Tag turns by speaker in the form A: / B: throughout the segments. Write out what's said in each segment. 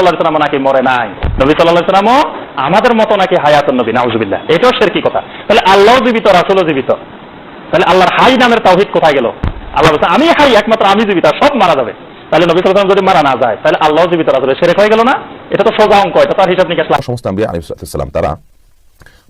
A: সাল্লাহ সাল্লাম নাকি মরে নাই? নবী সাল্লাহ সাল্লামও আমাদের মতো নাকি হায়াত নবী, নাউজুবিল্লাহ। এটাও সের কি কথা। তাহলে আল্লাহ জীবিত, রাসুলও জীবিত। তাহলে আল্লাহর হাই নামের তাওহিদ কোথায় গেল? আল্লাহ বলছে, আমি হাই, একমাত্র আমি জীবিত সব মারা যাবে। তাহলে নবী সাল্লাম যদি মারা না যায়, তাহলে আল্লাহ জীবিত রাসুল সেরেক হয়ে গেল না? এটা তো সোজা অঙ্ক, এটা তার হিসাব নিকাশ।
B: সমস্ত আম্বিয়া আলিসাল্লাম তারা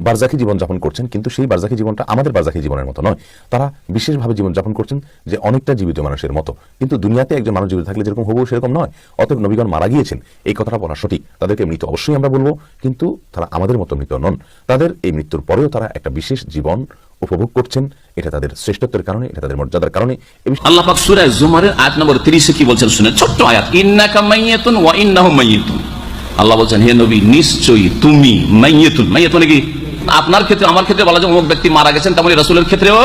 B: বারজাকি জীবন যাপন করছেন, কিন্তু সেই বারজাকি জীবনটা আমাদের বারজাকি জীবনের মতো নয়। তারা বিশেষভাবে জীবন যাপন করছেন যে অনেকটা জীবিত মানুষের মতো। কিন্তু দুনিয়াতে একজন মানুষ জীবিত থাকলে যেরকম হব সেরকম নয়। অতএব নবীগণ মারা গিয়েছেন। এই কথাটা বলা সঠিক। তাদেরকে মৃত অবশ্যই আমরা বলব, কিন্তু তারা আমাদের মতো মৃত নন। তাদের এই মৃত্যুর পরেও তারা একটা বিশেষ জীবন উপভোগ করছেন। এটা তাদের শ্রেষ্ঠত্বের কারণে, এটা তাদের মর্যাদার কারণে।
C: আল্লাহ পাক সূরা জুমারের আয়াত নম্বর 30 এ কি বলছেন শুনে ছোট্ট আয়াত। ইন্নাকা মাইয়াতুন ওয়া ইন্নাহুম মাইয়াতুন। আল্লাহ বলছেন, হে নবী, নিশ্চয়ই তুমি মাইয়াতুন। মাইয়াত মানে কি? আপনার ক্ষেত্রে আমার ক্ষেত্রে বলা যায় অমুক ব্যক্তি মারা গেছেন তেমনি রাসূলের ক্ষেত্রেও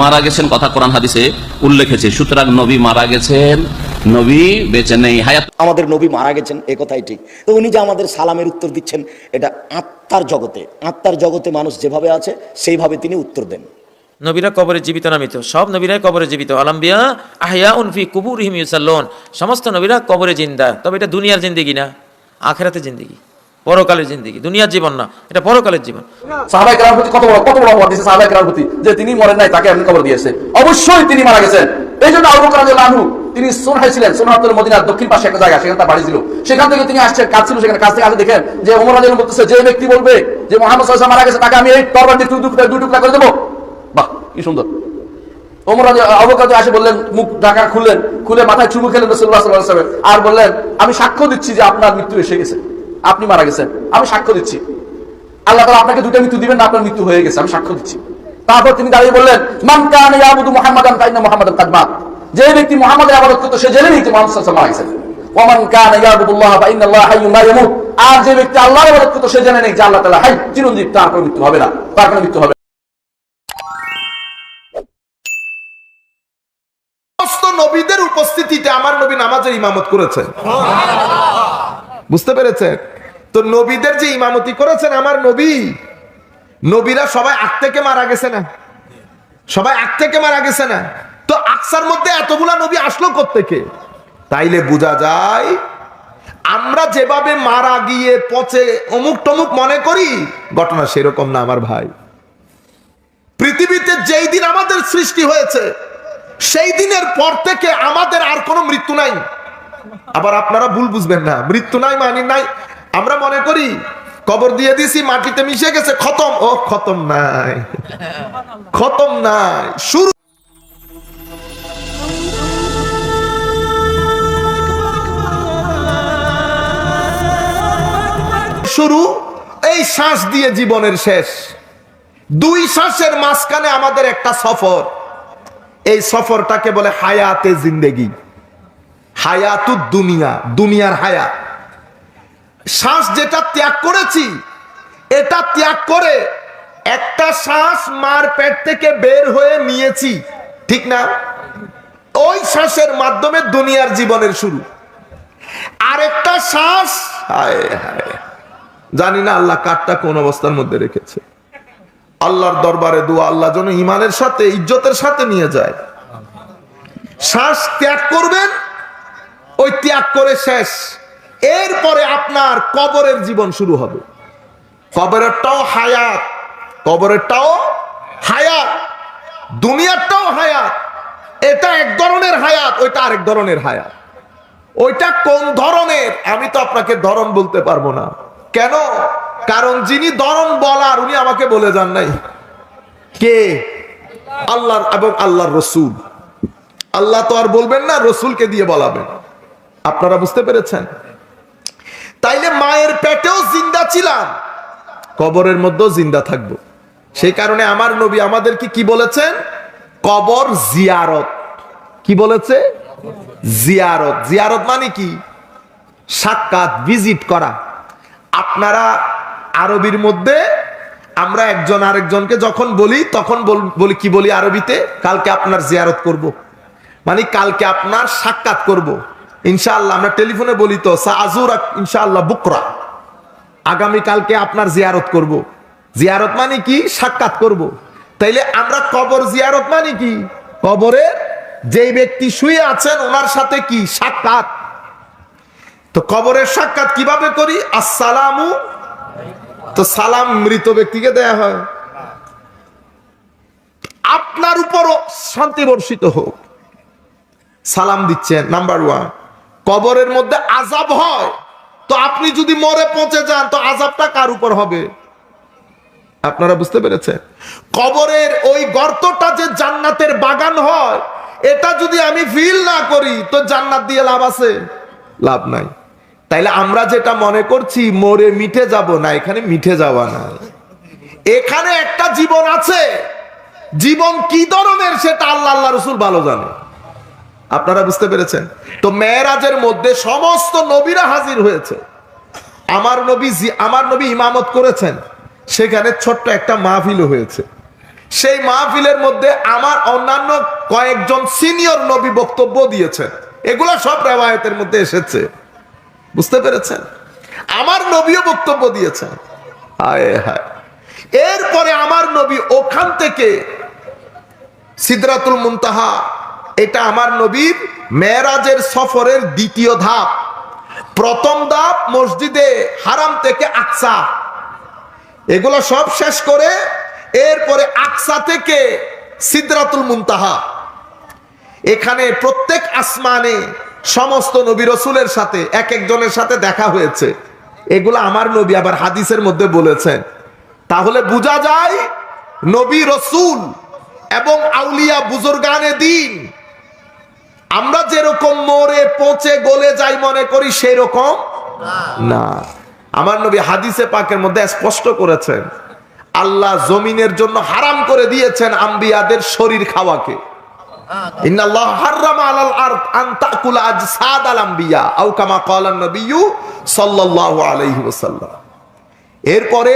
C: মারা গেছেন কথা কোরআন হাদিসে উল্লেখ আছে। সুতরাং নবী মারা গেছেন নবী বেঁচে নেই। হায়াত
D: আমাদের নবী মারা গেছেন এ কথাই ঠিক। তো উনি যে আমাদের সালামের উত্তর দিচ্ছেন এটা আত্মার জগতে আত্মার জগতে মানুষ যেভাবে আছে সেইভাবে তিনি উত্তর দেন।
E: নবীরা কবরে জীবিত নামিত সব নবীরাই কবরে জীবিত। আলাম্বিয়া আহিয়া উনফি কুবুর হিম ইউসাল্লন। সমস্ত নবীরা কবরে জিন্দা। তবে এটা দুনিয়ার জিন্দিগি না আখেরাতে জিন্দিগি। পরকালের জিন্দিগি, দুনিয়ার জীবন না, এটা পরকালের জীবন।
F: সাহাবাই কেরামের প্রতি কত বড় কত বড় অপরাধ দিয়েছে সাহাবাই প্রতি? যে তিনি মরেন নাই, তাকে এমনি কবর দিয়েছে। অবশ্যই তিনি মারা গেছেন। এই জন্য আবু বকর রাদিয়াল্লাহু তিনি সোনহাই ছিলেন সোনহাতুল মদিনার দক্ষিণ পাশে একটা জায়গা সেখানে তার বাড়ি ছিল। সেখান থেকে তিনি আসছেন কাজ ছিল সেখানে কাজ থেকে আসে দেখেন যে ওমর রাদিয়াল্লাহু বলতেছে, যে ব্যক্তি বলবে যে মোহাম্মদ সাল্লাল্লাহু আলাইহি মারা গেছে, তাকে আমি এই তরবারি দিয়ে দুই টুকরা করে দেবো। বাহ, কি সুন্দর। ওমর রাজি অবকাশ আসে বললেন, মুখ ঢাকা খুললেন, খুলে মাথায় চুমু খেলেন রসুল্লাহ সাল্লাহ সাল্লাম আর বললেন, আমি সাক্ষ্য দিচ্ছি যে আপনার মৃত্যু এসে গেছে। আপনি মারা গেছেন। আমি সাক্ষ্য দিচ্ছি। আল্লাহ তাআলা আপনাকে দুটো মৃত্যু দিবেন না, আপনার মৃত্যু হয়ে গেছে, আমি সাক্ষ্য দিচ্ছি। তারপর তিনি দাঁড়িয়ে বললেন, মান কানা ইয়াবুদু মুহাম্মাদান ফাইন্না মুহাম্মাদান কাদ মাত। যে ব্যক্তি মুহাম্মাদের ইবাদত করতো, সে জেনে নিতে মুহাম্মদ সাল্লাল্লাহু আলাইহি ইয়াবুদুল্লাহ ফাইন্নাল্লাহ হাইয়্যুন লা ইয়ামুত। আর যে ব্যক্তি আল্লাহর করতো, সে জেনে নেই যে আল্লাহ তাআলা হাই চিরঞ্জীব, তার কোনো মৃত্যু হবে না, তার কোনো মৃত্যু হবে
G: নবীদের উপস্থিতিতে আমার নবী নামাজের ইমামত করেছেন বুঝতে পেরেছেন? তো নবীদের যে ইমামতি করেছেন আমার নবী, নবীরা সবাই আগ থেকে মারা গেছে না? সবাই আগ থেকে মারা গেছে না? তো আকসার মধ্যে এতগুলা নবী আসলো থেকে তাইলে বোঝা যায়, আমরা যেভাবে মারা গিয়ে পচে অমুক টমুক মনে করি, ঘটনা সেরকম না আমার ভাই। পৃথিবীতে যেই দিন আমাদের সৃষ্টি হয়েছে, সেই দিনের পর থেকে আমাদের আর কোনো মৃত্যু নাই। আবার আপনারা ভুল বুঝবেন না। মৃত্যু নাই মানে নাই আমরা মনে করি, কবর দিয়ে দিছি, মাটিতে মিশে গেছে, খতম। ও, খতম নাই। খতম নাই। শুরু। শুরু, এই শ্বাস দিয়ে জীবনের শেষ। দুই শ্বাসের মাঝখানে আমাদের একটা সফর। এই সফরটাকে বলে হায়াতে জিন্দেগি। হায়াতু দুনিয়া, দুনিয়ার হায়াত। শ্বাস যেটা ত্যাগ করেছি, এটা ত্যাগ করে একটা শ্বাস মার পেট থেকে বের হয়ে নিয়েছি, ঠিক না? ওই শ্বাসের মাধ্যমে দুনিয়ার জীবনের শুরু। আরেকটা শ্বাস জানি না আল্লাহ কাঠটা কোন অবস্থার মধ্যে রেখেছে। আল্লাহর দরবারে দোয়া, আল্লাহ যেন ইমানের সাথে, ইজ্জতের সাথে নিয়ে যায়। শ্বাস ত্যাগ করবেন, ওই ত্যাগ করে শেষ। এরপরে আপনার কবরের জীবন শুরু হবে। কবরেরটাও হায়াত কবরেরটাও হায়াত, দুনিয়ারটাও হায়াত। এটা এক ধরনের হায়াত, ওইটা আরেক ধরনের হায়াত। ওইটা কোন ধরনের? আমি তো আপনাকে ধরন বলতে পারব না। কেন? কারণ যিনি ধরন বলার, উনি আমাকে বলে যান নাই। কে? আল্লাহর এবং আল্লাহর রসুল। আল্লাহ তো আর বলবেন না, রসুলকে দিয়ে বলাবেন। আপনারা বুঝতে পেরেছেন? তাইলে মায়ের পেটেও জিন্দা ছিলাম। কবরের মধ্যেও জিন্দা থাকব। সেই কারণে আমার নবী আমাদেরকে কি বলেছেন? কবর জিয়ারত। কি বলেছে? জিয়ারত। জিয়ারত মানে কি? সাক্ষাৎ, ভিজিট করা। আপনারা আরবির মধ্যে আমরা একজন আরেকজনকে যখন বলি, তখন বল- বলি, কি বলি আরবিতে? কালকে আপনার জিয়ারত করব। মানে কালকে আপনার সাক্ষাৎ করব। ইনশাআল্লাহ, আমরা টেলিফোনে বলি তো সাজুর ইনশাআল্লাহ বুকরা। আগামীকালকে আপনার জিয়ারত করব। জিয়ারত মানে কি? সাক্ষাৎ করব। তাইলে আমরা কবর জিয়ারত মানে কি? কবরে যেই ব্যক্তি শুয়ে আছেন, ওনার সাথে কি? সাক্ষাৎ। তো কবরের সাক্ষাৎ কীভাবে করি? আসসালামু তো সালাম মৃত ব্যক্তিকে দেয়া হয়। আপনার উপরও শান্তি বর্ষিত হোক। সালাম দিচ্ছেন, নাম্বার ওয়ান। কবরের মধ্যে আজাব হয়। তো আপনি যদি মরে পৌঁছে যান, তো আজাবটা কার উপর হবে? আপনারা বুঝতে পেরেছেন? কবরের ওই গর্তটা যে জান্নাতের বাগান হয়, এটা যদি আমি ফিল না করি, তো জান্নাত দিয়ে লাভ আছে? লাভ নাই। তাইলে আমরা যেটা মনে করছি, মরে মিঠে যাব না, এখানে মিঠে যাওয়া না এখানে একটা জীবন আছে। জীবন কি ধরনের, সেটা আল্লাহ আল্লাহ রসুল ভালো জানে। আপনারা বুঝতে পেরেছেন? তো মেয়েরাজের মধ্যে সমস্ত নবীরা হাজির হয়েছে। আমার নবী আমার নবী ইমামত করেছেন। সেখানে ছোট্ট একটা মাহফিল হয়েছে। সেই মাহফিলের মধ্যে আমার অন্যান্য কয়েকজন সিনিয়র নবী বক্তব্য দিয়েছেন। এগুলো সব রেওয়ায়তের মধ্যে এসেছে। বুঝতে পেরেছেন? আমার নবীও বক্তব্য দিয়েছেন। হায় হায়। এরপরে আমার নবী ওখান থেকে সিদরাতুল মুনতাহা এটা আমার নবীর মেরাজের সফরের দ্বিতীয় ধাপ। প্রথম ধাপ মসজিদে হারাম থেকে আকসা। এগুলো সব শেষ করে এরপরে আকসা থেকে সিদরাতুল মুনতাহা। এখানে প্রত্যেক আসমানে সমস্ত নবী রসুলের সাথে, এক একজনের সাথে দেখা হয়েছে। এগুলো আমার নবী আবার হাদিসের মধ্যে বলেছেন। তাহলে বোঝা যায়, নবী রসুল এবং আউলিয়া বুজুর্গানে দিন আমরা যেরকম মোড়ে পৌঁছে গলে যাই মনে করি সেই রকম না। আমার নবী হাদিসে পাকের মধ্যে স্পষ্ট করেছেন, আল্লাহ জমিনের জন্য হারাম করে দিয়েছেন আম্বিয়াদের শরীর খাওয়াকে। এরপরে